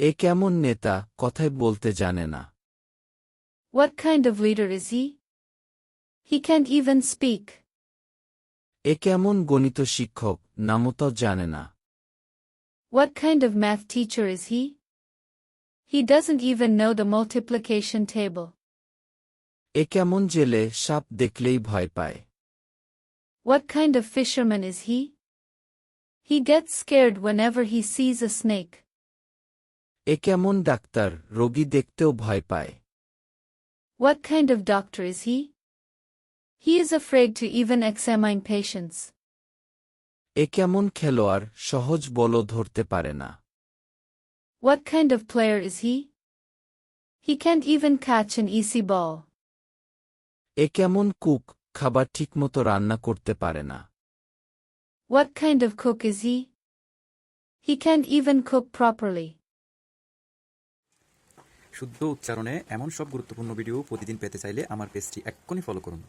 এ কেমন নেতা কথায় বলতে জানে না What kind of leader is he? He can't even speak. এ কেমন গণিত শিক্ষক নামতাও জানে না What kind of math teacher is he? He doesn't even know the multiplication table. এ কেমন জেলে সাপ দেখলেই ভয় পায় What kind of fisherman is he? He gets scared whenever he sees a snake. এ কেমন ডাক্তার রোগী দেখতেও ভয় পায় What kind of doctor is he? He is afraid to even examine patients. এ কেমন খেলোয়াড় সহজ বলও ধরতে পারে না What kind of player is he? He can't even catch an easy ball. এ কেমন কুক খাবার ঠিকমতো রান্না করতে পারে না What kind of cook is he? He can't even cook properly. শুদ্ধ উচ্চারণে এমন সব গুরুত্বপূর্ণ ভিডিও প্রতিদিন পেতে চাইলে আমার পেজটি এক্ষুনি ফলো করুন।